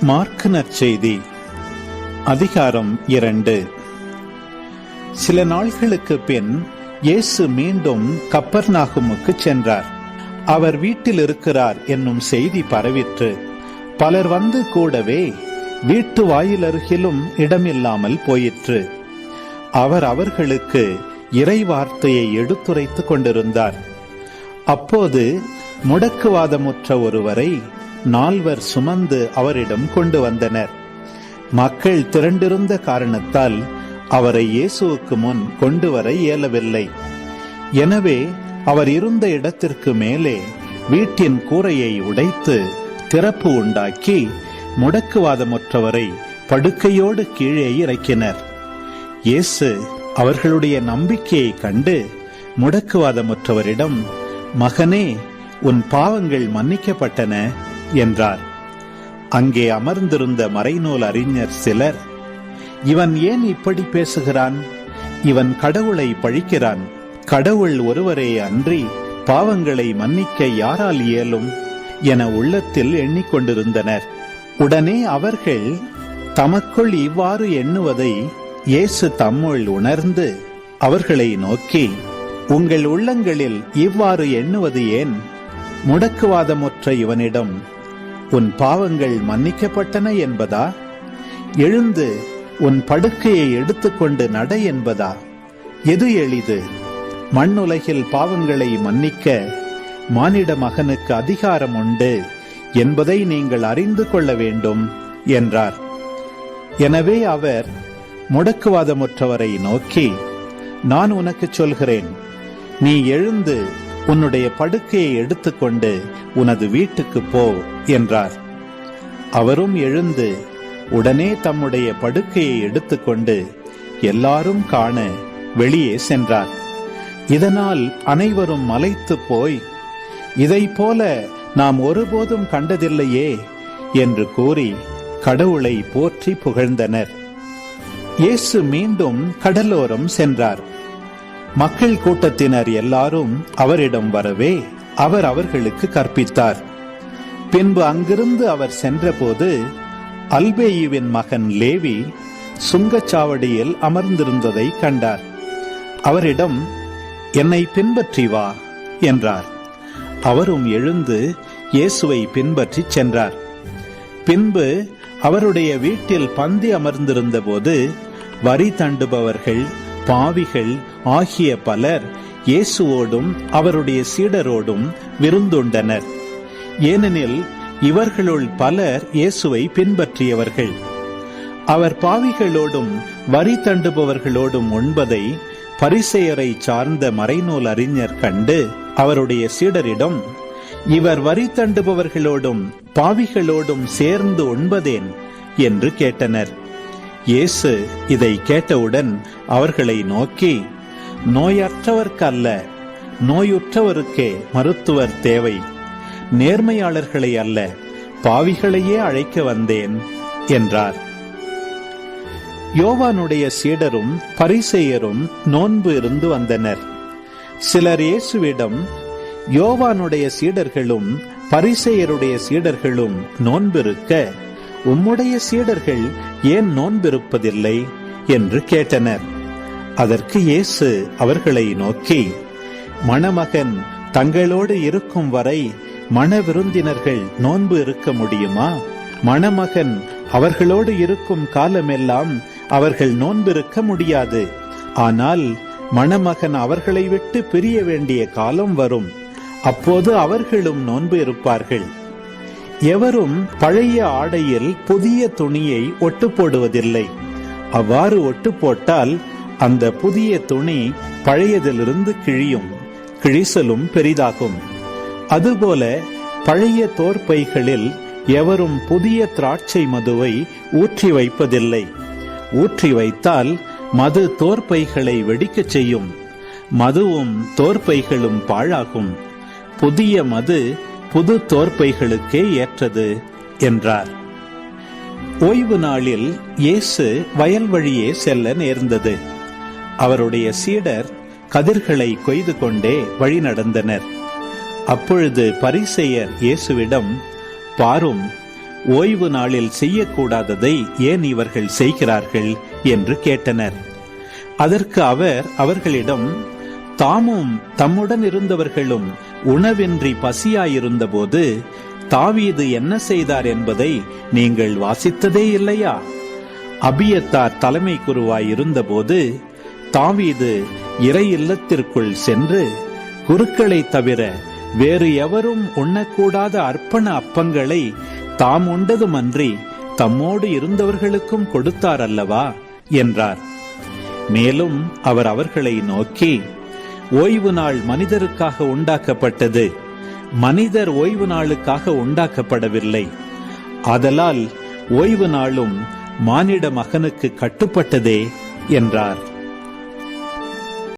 Mark நற்செய்தி அதிகாரம் இரண்டு. சில நாள்களுக்கு பின் இயேசு மீண்டும் கப்பர்நாகுமுக்கு சென்றார். அவர் வீட்டில் இருக்கிறார் என்னும் செய்தி பரவிற்று. பலர் வந்து கூடவே வீட்டு வாயில் அருகிலும் இடமில்லாமல் போயிற்று. அவர் அவர்களுக்கு இறை வார்த்தையை எடுத்துரைத்துக் கொண்டிருந்தார். அப்போது முடக்குவாதமுற்ற ஒருவரை நால்வர் சுமந்து அவரிடம் கொண்டு வந்தனர். மக்கள் திரண்டிருந்த காரணத்தால் அவரை இயேசுவுக்கு முன் கொண்டு வர இயலவில்லை. எனவே அவர் இருந்த இடத்திற்கு மேலே வீட்டின் கூரையை உடைத்து திறப்பு உண்டாக்கி முடக்குவாதமுற்றவரை படுக்கையோடு கீழே இறக்கினர். இயேசு அவர்களுடைய நம்பிக்கையை கண்டு முடக்குவாதமுற்றவரிடம் மகனே உன் பாவங்கள் மன்னிக்கப்பட்டன. என்றார். அங்கே அமர்ந்திருந்த மறைநூல் அறிஞர் சிலர் இவன் ஏன் இப்படி பேசுகிறான்? இவன் கடவுளை பழிக்கிறான். கடவுள் ஒருவரே அன்றி பாவங்களை மன்னிக்க யாரால் இயலும்? என உள்ளத்தில் எண்ணிக்கொண்டிருந்தனர். உடனே அவர்கள் தமக்குள் இவ்வாறு எண்ணுவதை இயேசு தம்முள் உணர்ந்து அவர்களை நோக்கி உங்கள் உள்ளங்களில் இவ்வாறு எண்ணுவது ஏன்? முடக்குவாதமுற்ற இவனிடம் உன் பாவங்கள் மன்னிக்கப்பட்டன என்பதா? எழுந்து உன் படுக்கையை எடுத்துக்கொண்டு நட என்பதா? எது எளிது? மண்ணுலகில் பாவங்களை மன்னிக்க மானிட மகனுக்கு அதிகாரம் உண்டு என்பதை நீங்கள் அறிந்து கொள்ள வேண்டும் என்றார். எனவே அவர் முடக்குவாதமுற்றவரை நோக்கி நான் உனக்கு சொல்கிறேன் நீ எழுந்து உன்னுடைய படுக்கையை எடுத்துக்கொண்டு உனது வீட்டுக்கு போ என்றார். அவரும் எழுந்து உடனே தம்முடைய படுக்கையை எடுத்துக்கொண்டு எல்லாரும் காண வெளியே சென்றார். இதனால் அனைவரும் மலைத்து போய் இதை போல நாம் ஒருபோதும் கண்டதில்லையே என்று கூறி கடவுளை போற்றி புகழ்ந்தனர். இயேசு மீண்டும் கடலோரம் சென்றார். மக்கள் கூட்டத்தினர் எல்லாரும் அவரிடம் வரவே அவர் அவர்களுக்கு கற்பித்தார். பின்பு அங்கிருந்து அவர் சென்றபோது அல்பேயுவின் மகன் லேவி சுங்கச்சாவடியில் அமர்ந்திருந்ததை கண்டார். அவரிடம் என்னை பின்பற்றி வா என்றார். அவரும் எழுந்து இயேசுவை பின்பற்றி சென்றார். பின்பு அவருடைய வீட்டில் பந்தி அமர்ந்திருந்த போது வரி தண்டுபவர்கள் பாவிகள் ஆகிய பலர் இயேசுவோடும் அவருடைய சீடரோடும் விருந்துண்டனர். ஏனெனில் இவர்களுள் பலர் இயேசுவை பின்பற்றியவர்கள். அவர் பாவிகளோடும் வரி தண்டுபவர்களோடும் உண்பதை பரிசெயரை சார்ந்த மறைநூல் அறிஞர் கண்டு அவருடைய சீடரிடம் இவர் வரி தண்டுபவர்களோடும் பாவிகளோடும் சேர்ந்து உண்பதேன்? என்று கேட்டனர். இயேசு இதை கேட்டவுடன் அவர்களை நோக்கி நோயற்றவர்க்கு அல்ல நோயுற்றவருக்கே மருத்துவர் தேவை. நேர்மையாளர்களை அல்ல பாவிகளையே அழைக்க வந்தேன் என்றார். யோவானுடைய சீடரும் பரிசெயரும் நோன்பு இருந்து வந்தனர். சிலர் இயேசுவிடம் யோவானுடைய சீடர்களும் பரிசெயருடைய சீடர்களும் நோன்பிருக்க உம்முடைய சீடர்கள் ஏன் நோன்பிருப்பதில்லை? என்று கேட்டனர். அதற்கு இயேசு அவர்களை நோக்கி மணமகன் தங்களோடு இருக்கும் வரை மண விருந்தினர்கள் நோன்பு இருக்க முடியுமா? மணமகன் அவர்களோடு இருக்கும் காலமெல்லாம் அவர்கள் நோன்பிருக்க முடியாது. ஆனால் மணமகன் அவர்களை விட்டு பிரிய வேண்டிய காலம் வரும். அப்போது அவர்களும் நோன்பு இருப்பார்கள். எவரும் பழைய ஆடையில் புதிய துணியை ஒட்டு போடுவதில்லை. அவ்வாறு ஒட்டு போட்டால் அந்த புதிய துணி பழையதிலிருந்து கிழியும் கிழிசலும் பெரிதாகும். அதுபோல பழைய தோற்பைகளில் எவரும் புதிய திராட்சை மதுவை ஊற்றி வைப்பதில்லை. ஊற்றி வைத்தால் மது தோற்பைகளை வெடிக்கச் செய்யும். மதுவும் தோற்பைகளும் பாழாகும். புதிய மது புது தோற்பைகளுக்கே ஏற்றது என்றார். ஓய்வு நாளில் இயேசு வயல் வழியே செல்ல நேர்ந்தது. அவருடைய சீடர் கதிர்களை கொய்து கொண்டே வழி நடந்தனர் அப்பொழுது பரிசெயர் இயேசுவிடம் பாரும் ஓய்வு நாளில் செய்யக்கூடாததை ஏன் இவர்கள் செய்கிறார்கள்? என்று கேட்டனர். அதற்கு அவர் அவர்களிடம் தாமும் தம்முடன் இருந்தவர்களும் உணவின்றி பசியாயிருந்தபோது தாவீது என்ன செய்தார் என்பதை நீங்கள் வாசித்ததே இல்லையா? அபியத்தார் தலைமை குருவாய் இருந்தபோது தாவீது இறை இல்லத்திற்குள் சென்று குருக்களை தவிர வேறு எவரும் உண்ணக்கூடாத அர்ப்பண அப்பங்களை தாம் உண்டதுமன்றி தம்மோடு இருந்தவர்களுக்கும் கொடுத்தார் அல்லவா என்றார். மேலும் அவர் அவர்களை நோக்கி ஓய்வு நாள் மனிதருக்காக உண்டாக்கப்பட்டது மனிதர் ஓய்வு நாளுக்காக உண்டாக்கப்படவில்லை. ஆதலால் ஓய்வு நாளும் மானிட மகனுக்கு கட்டுப்பட்டதே என்றார்.